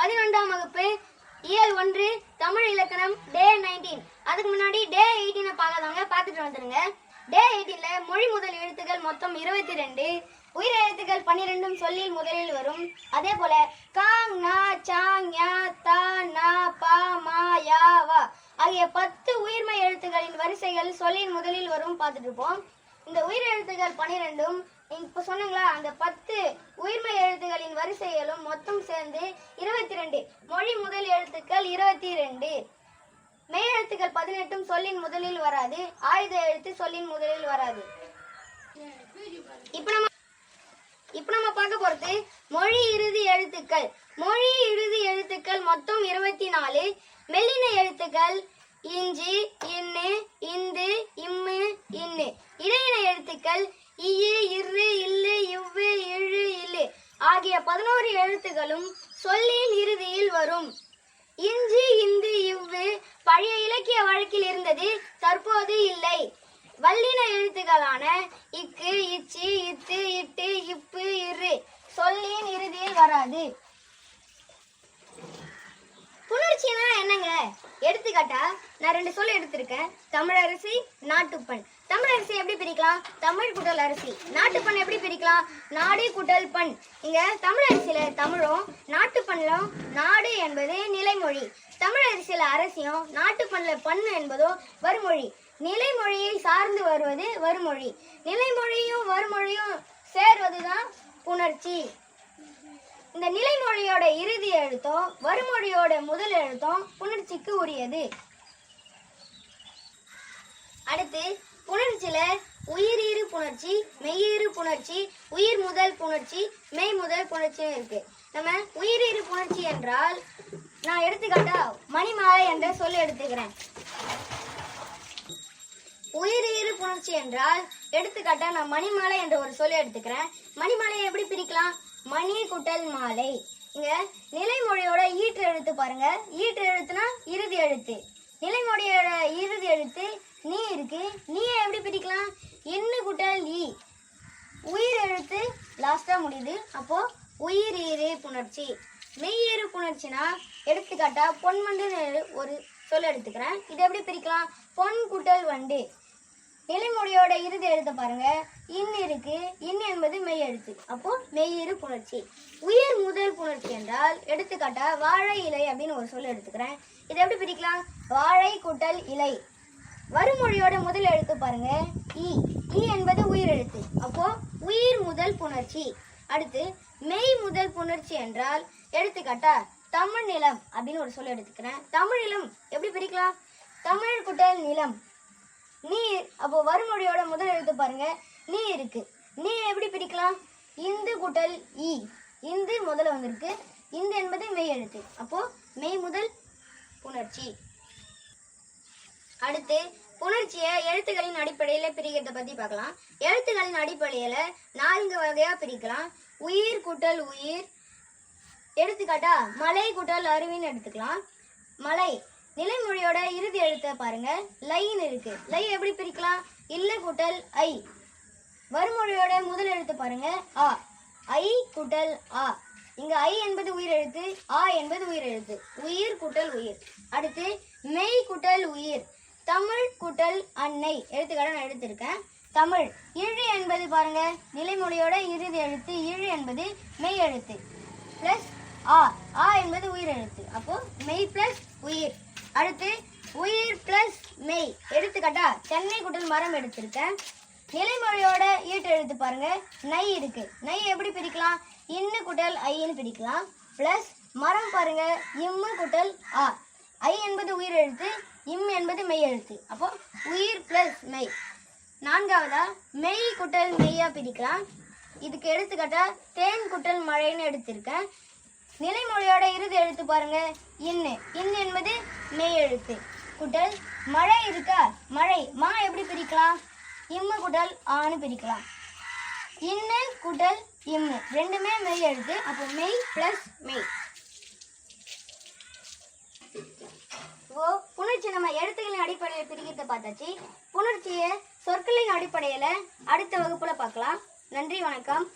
பதினொன்றாம் வகுப்பு இயல் ஒன்று தமிழ் இலக்கணம் டே நைன்டீன் அதுக்கு முன்னாடி டே எயிட்டீனை பார்க்காதவங்க பார்த்துட்டு வந்துருங்க. டே எயிட்டீன்ல மொழி முதல் எழுத்துக்கள் மொத்தம் இருபத்தி ரெண்டு உயிர் எழுத்துக்கள் பன்னிரெண்டும் சொல்லில் முதலில் வரும். அதே போல காங் நா சாங் யா தா நா பா மா யா வா ஆகிய பத்து உயிர்மை எழுத்துக்களின் வரிசைகள் சொல்லின் முதலில் வரும் பார்த்துட்டு இருப்போம். இந்த உயிர் எழுத்துக்கள் பன்னிரெண்டும் இப்ப சொன்னீங்களா அந்த பத்து உயிர்மை எழுத்துக்களின் வரிசைகளும் மொத்தம் சேர்ந்து இருபத்தி ரெண்டு மொழி முதல் எழுத்துக்கள் இருபத்தி ரெண்டு மெய் எழுத்துக்கள் பதினெட்டும் சொல்லின் முதலில் வராது ஆயுத எழுத்து சொல்லின் முதலில் வராது. இப்ப நம்ம இப்ப நம்ம பார்க்க போறது மொழி இறுதி எழுத்துக்கள். மொழி இறுதி எழுத்துக்கள் மொத்தம் இருபத்தி நாலு மெல்லின எழுத்துக்கள் இஞ்சி இன்னு இந்து இம்மு இன்னு. இடையின எழுத்துக்கள் இயு இரு ஆகிய பதினோரு எழுத்துகளும் சொல்லின் இறுதியில் வரும். இஞ்சி இந்து இவ்வு பழைய இலக்கிய வழக்கில் இருந்தது தற்போது இல்லை. வல்லின எழுத்துக்களான இக்கு இச்சி இத்து இட்டு இப்பு இரு சொல்லின் இறுதியில் வராது. என்னங்க எடுத்துக்காட்டா நான் ரெண்டு சொல் எடுத்திருக்கேன். தமிழரசி நாட்டுப்பண். தமிழரசி எப்படி பிரிக்கலாம்? தமிழ் குட்டல் அரிசி. நாட்டுப்பண் எப்படி பிரிக்கலாம்? நாடு குட்டல் பண். இங்க தமிழரசியில தமிழும் நாட்டுப்பண்ணிலும் நாடு என்பது நிலைமொழி. தமிழரசியில அரசியும் நாட்டுப்பண்ணில பண்ணு என்பதும் வருமொழி. நிலைமொழியை சார்ந்து வருவது வருமொழி. நிலைமொழியும் வருமொழியும் சேர்வதுதான் புணர்ச்சி. இந்த நிலைமொழியோட இறுதி எழுத்தும் வருமொழியோட முதல் எழுத்தும் புணர்ச்சிக்கு உரியது. அடுத்து புணர்ச்சியில உயிரீறு புணர்ச்சி மெய்யீறு புணர்ச்சி உயிர் முதல் புணர்ச்சி மெய் முதல் புணர்ச்சியும் இருக்கு. நம்ம உயிரீறு புணர்ச்சி என்றால் நான் எடுத்துக்காட்டா மணிமாலை என்ற சொல் எடுத்துக்கிறேன். உயிரீறு புணர்ச்சி என்றால் எடுத்துக்காட்டா நான் மணிமாலை என்ற ஒரு சொல்லி எடுத்துக்கிறேன். மணிமாலையை எப்படி பிரிக்கலாம்? மணி குட்டல் மாலை. இங்க நிலைமொழியோட ஈற்று எழுத்து பாருங்க. ஈற்று எழுத்துனா இறுதி எழுத்து. நிலைமொழியோட இறுதி எழுத்து நீ இருக்கு. நீயை எப்படி பிரிக்கலாம்? இன்னு குட்டல் ஈ. உயிர் எழுத்து லாஸ்டா முடியுது. அப்போ உயிர் ஈறு புணர்ச்சி. மெய்யீறு புணர்ச்சினா எடுத்துக்காட்டா பொன்மண்டு ஒரு சொல்ல எடுத்துக்கிறேன். இதை எப்படி பிரிக்கலாம்? பொன் குட்டல் வண்டு. நிலைமொழியோட இறுதி எழுத பாருங்க. இன் இருக்கு. இன் என்பது மெய் எழுத்து. அப்போ மெய்யிறு புணர்ச்சி. உயிர் முதல் புணர்ச்சி என்றால் எடுத்துக்காட்டா வாழை இலை அப்படின்னு ஒரு சொல் எடுத்துக்கிறேன். இதை எப்படி பிரிக்கலாம்? வாழை குட்டல் இலை. வருமொழியோட முதல் எழுத்து பாருங்க. இ. இ என்பது உயிர் எழுத்து. அப்போ உயிர் முதல் புணர்ச்சி. அடுத்து மெய் முதல் புணர்ச்சி என்றால் எடுத்துக்காட்டா தமிழ் நிலம் அப்படின்னு ஒரு சொல் எடுத்துக்கிறேன். தமிழ் நிலம் எப்படி பிரிக்கலாம்? தமிழ் குட்டல் நிலம். நீர் அப்போ வருமொழியோட முதல் எழுத்து பாருங்க. நீ இருக்கு. நீ எப்படி பிரிக்கலாம்? இந்து குட்டல் இ இந்து முதல்ல வந்திருக்கு. இந்து என்பது மெய் எழுத்து. அப்போ மெய் முதல் புணர்ச்சி. அடுத்து புணர்ச்சியை எழுத்துக்களின் அடிப்படையில் பிரிக்கிறத பற்றி பார்க்கலாம். எழுத்துக்களின் அடிப்படையில் நான்கு வகையாக பிரிக்கலாம். உயிர் குட்டல் உயிர் எடுத்துக்காட்டா மலை கூட்டல் அருவின்னு எடுத்துக்கலாம். மலை நிலைமொழியோட இறுதி எழுத்தை பாருங்க. லைன் இருக்கு. லை எப்படி பிரிக்கலாம்? இல்லை கூட்டல் ஐ. வருமொழியோட முதல் எழுத்து பாருங்க. ஆ. ஐ குட்டல் ஆ. இங்க ஐ என்பது உயிர் எழுத்து ஆ என்பது உயிர் எழுத்து உயிர் குட்டல் உயிர். அடுத்து மெய் கூட்டல் உயிர். தமிழ் கூட்டல் அன்னை. எழுத்துக்களை நான் எடுத்திருக்கேன். தமிழ். இழு என்பது பாருங்க. நிலைமொழியோட இறுதி எழுத்து இழு என்பது மெய் எழுத்து. பிளஸ் ஆ ஆ என்பது உயிர் எழுத்து அப்போ மெய் பிளஸ் உயிர். அடுத்து உயிர் பிளஸ் மெய். எடுத்துக்காட்டா சென்னை குட்டல் மரம் எடுத்திருக்கேன். நிலைமொழியோட ஈட்டு எழுத்து பாருங்க. நை இருக்கு. நை எப்படி பிரிக்கலாம்? இன்னு குட்டல் ஐன்னு பிரிக்கலாம். பிளஸ் மரம் பாருங்க. இம்மு குட்டல் ஆ. ஐ என்பது உயிர் எழுத்து இம் என்பது மெய் எழுத்து. அப்போ உயிர் பிளஸ் மெய். நான்காவதா மெய் குட்டல் மெய்யா பிரிக்கலாம். இதுக்கு எடுத்துக்காட்டா தேன் குட்டல் மழைன்னு எடுத்திருக்கேன். நிலைமொழியோட இறுதி எழுத்து பாருங்க. இன்னு. இன்னு என்பது மெய் எழுத்து. குட்டல் மழை இருக்கா? மழை. மா எப்படி பிரிக்கலாம்? இம்மு குட்டல் ஆன்னு பிரிக்கலாம். இன்னு குட்டல் இம்மு. ரெண்டுமே மெய் எழுத்து. அப்போ மெய் பிளஸ் மெய். ஓ புணர்ச்சி நம்ம எழுத்துக்களின் அடிப்படையில் பிரிக்கிறத பார்த்தாச்சு. புணர்ச்சியை சொற்களின் அடிப்படையில் அடுத்த வகுப்புல பார்க்கலாம். நன்றி வணக்கம்.